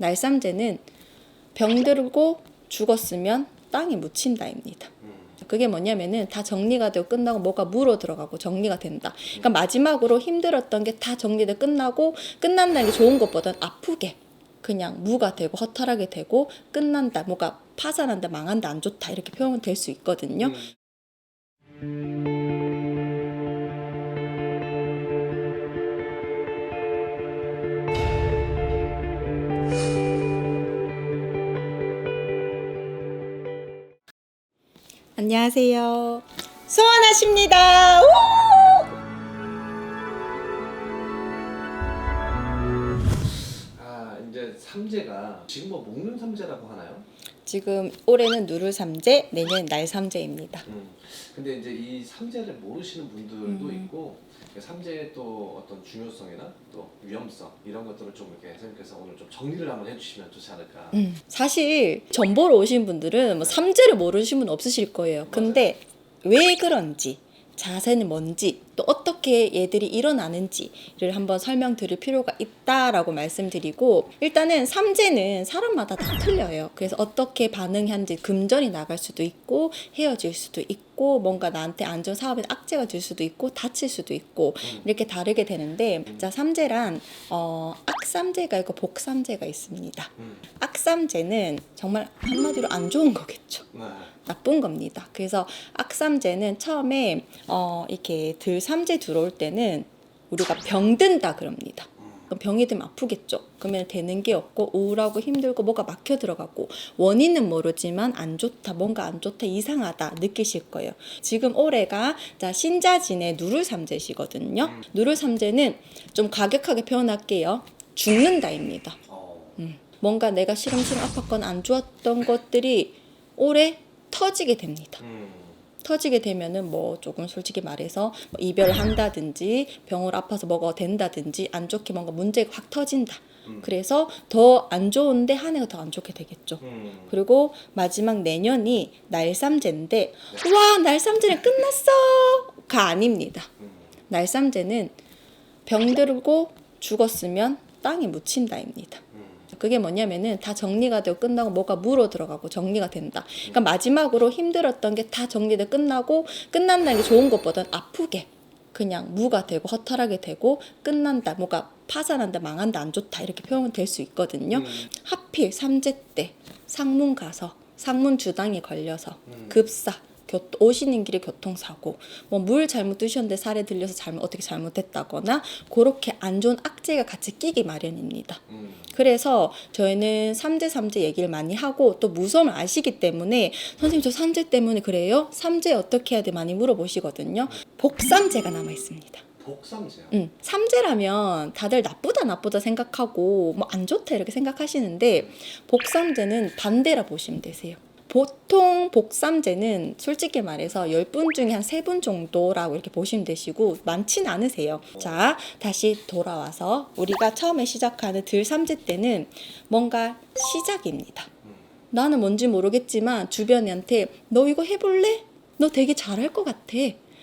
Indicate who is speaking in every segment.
Speaker 1: 날삼재는 병들고 죽었으면 땅에 묻힌다입니다. 그게 뭐냐면은 다 정리가 되고 끝나고 뭐가 물어 들어가고 정리가 된다. 그러니까 마지막으로 힘들었던 게 다 정리돼 끝나고 끝난다는 게 좋은 것보단 아프게 그냥 무가 되고 허탈하게 되고 끝난다. 뭐가 파산한다, 망한다, 안 좋다 이렇게 표현은 될수 있거든요. 안녕하세요. 소원하십니다. 우!
Speaker 2: 아 이제 삼재가 지금 뭐 목련 삼재라고 하나요?
Speaker 1: 지금 올해는 누를 삼재, 내년 날 삼재입니다.
Speaker 2: 음. 근데 이제 이 삼재를 모르시는 분들도
Speaker 1: 음.
Speaker 2: 있고 그 삼재의 또 어떤 중요성이나 또 위험성 이런 것들을 좀 이렇게 선생님께서 오늘 좀 정리를 한번 해주시면 좋지 않을까.
Speaker 1: 음, 사실 전보러 오신 분들은 뭐 삼재를 모르시는 분 없으실 거예요. 근데 왜 그런지 자세는 뭔지 또 어떻게 얘들이 일어나는지를 한번 설명드릴 필요가 있다라고 말씀드리고 일단은 삼재는 사람마다 다 틀려요. 그래서 어떻게 반응하는지 금전이 나갈 수도 있고 헤어질 수도 있고 뭔가 나한테 안전 사업에 악재가 될 수도 있고 다칠 수도 있고
Speaker 2: 음.
Speaker 1: 이렇게 다르게 되는데 자 삼재란 어, 악삼재가 있고 복삼재가 있습니다.
Speaker 2: 음.
Speaker 1: 악삼재는 정말 한마디로 안 좋은 거겠죠.
Speaker 2: 네.
Speaker 1: 나쁜 겁니다. 그래서 악삼재는 처음에 어, 이렇게 들 삼재 들어올 때는 우리가 병든다 그럽니다.
Speaker 2: 음.
Speaker 1: 병이 되면 아프겠죠. 그러면 되는 게 없고 우울하고 힘들고 뭐가 막혀 들어가고 원인은 모르지만 안 좋다, 뭔가 안 좋다, 이상하다 느끼실 거예요. 지금 올해가 자 신자진의 누르삼재시거든요.
Speaker 2: 음.
Speaker 1: 누르삼재는 좀 가격하게 표현할게요. 죽는다입니다.
Speaker 2: 어.
Speaker 1: 뭔가 내가 시름시름 아팠거나 안 좋았던 것들이 올해 터지게 됩니다.
Speaker 2: 음.
Speaker 1: 터지게 되면은 뭐 조금 솔직히 말해서 뭐 이별한다든지 병을 아파서 뭐가 된다든지 안 좋게 뭔가 문제가 확 터진다.
Speaker 2: 음.
Speaker 1: 그래서 더 안 좋은데 한 해가 더 안 좋게 되겠죠.
Speaker 2: 음.
Speaker 1: 그리고 마지막 내년이 날삼재인데 와 날삼재는 끝났어가 아닙니다.
Speaker 2: 음.
Speaker 1: 날삼재는 병들고 죽었으면 땅에 묻힌다입니다.
Speaker 2: 음.
Speaker 1: 그게 뭐냐면은 다 정리가 되고 끝나고 뭐가 물어 들어가고 정리가 된다. 그러니까 마지막으로 힘들었던 게 다 정리돼 끝나고 끝난다는 게 좋은 것보단 아프게 그냥 무가 되고 허탈하게 되고 끝난다. 뭐가 파산한다, 망한다, 안 좋다 이렇게 표현은 될 수 있거든요.
Speaker 2: 음.
Speaker 1: 하필 삼재 때 상문 가서 상문 주당에 걸려서
Speaker 2: 음.
Speaker 1: 급사 교, 오시는 길에 교통사고 뭐 물 잘못 드셨는데 살에 들려서 잘못 어떻게 잘못했다거나 그렇게 안 좋은 악재가 같이 끼기 마련입니다.
Speaker 2: 음.
Speaker 1: 그래서 저희는 삼재 삼재 얘기를 많이 하고 또 무서움을 아시기 때문에 선생님 저 삼재 때문에 그래요? 삼재 어떻게 해야 돼? 많이 물어보시거든요. 복삼재가 남아 있습니다.
Speaker 2: 복삼재요.
Speaker 1: 음, 삼재라면 다들 나쁘다 나쁘다 생각하고 뭐 안 좋다 이렇게 생각하시는데 복삼재는 반대라 보시면 되세요. 보통 복삼재는 솔직히 말해서 10분 중에 한 3분 정도라고 이렇게 보시면 되시고 많진 않으세요. 자, 다시 돌아와서 우리가 처음에 시작하는 들삼재 때는 뭔가 시작입니다.
Speaker 2: 음.
Speaker 1: 나는 뭔지 모르겠지만 주변한테 너 이거 해볼래? 너 되게 잘할 것 같아.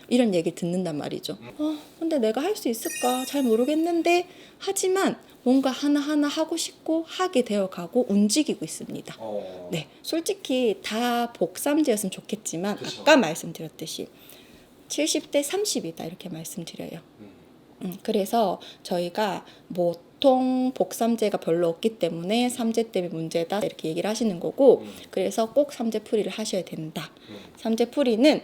Speaker 1: 이런 얘기 듣는단 말이죠. 어, 근데 내가 할 수 있을까? 잘 모르겠는데 하지만 뭔가 하나하나 하고 싶고 하게 되어 가고 움직이고 있습니다.
Speaker 2: 어.
Speaker 1: 네, 솔직히 다 복삼제였으면 좋겠지만
Speaker 2: 그쵸.
Speaker 1: 아까 말씀드렸듯이 70대 30이다 이렇게 말씀드려요.
Speaker 2: 음.
Speaker 1: 음, 그래서 저희가 보통 복삼재가 별로 없기 때문에 삼재 때문에 문제다 이렇게 얘기를 하시는 거고
Speaker 2: 음.
Speaker 1: 그래서 꼭 삼재 풀이를 하셔야 된다.
Speaker 2: 음.
Speaker 1: 삼재 풀이는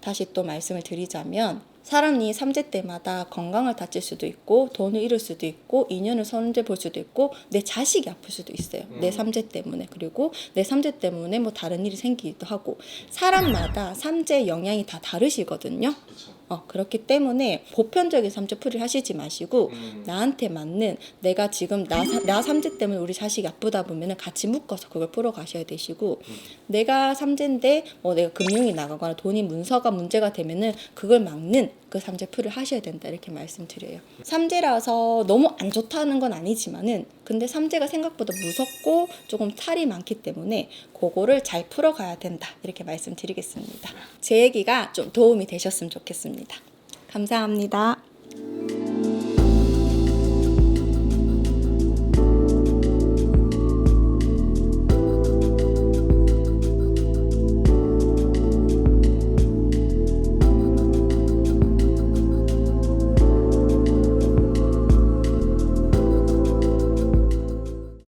Speaker 1: 다시 또 말씀을 드리자면 사람이 삼재 때마다 건강을 다칠 수도 있고 돈을 잃을 수도 있고 인연을 손재 볼 수도 있고 내 자식이 아플 수도 있어요. 내
Speaker 2: 음.
Speaker 1: 삼재 때문에 그리고 내 삼재 때문에 뭐 다른 일이 생기기도 하고 사람마다 삼재 영향이 다 다르시거든요.
Speaker 2: 그렇죠.
Speaker 1: 어, 그렇기 때문에 보편적인 삼재 풀이를 하시지 마시고
Speaker 2: 음.
Speaker 1: 나한테 맞는 내가 지금 나, 사- 나 삼재 때문에 우리 자식이 아프다 보면은 같이 묶어서 그걸 풀어 가셔야 되시고
Speaker 2: 음.
Speaker 1: 내가 삼재인데 뭐 내가 금융이 나가거나 돈이 문서가 문제가 되면은 그걸 막는 그 삼재 풀을 하셔야 된다 이렇게 말씀드려요. 삼재라서 너무 안 좋다는 건 아니지만은 근데 삼재가 생각보다 무섭고 조금 탈이 많기 때문에 그거를 잘 풀어가야 된다 이렇게 말씀드리겠습니다. 제 얘기가 좀 도움이 되셨으면 좋겠 습니다. 감사합니다.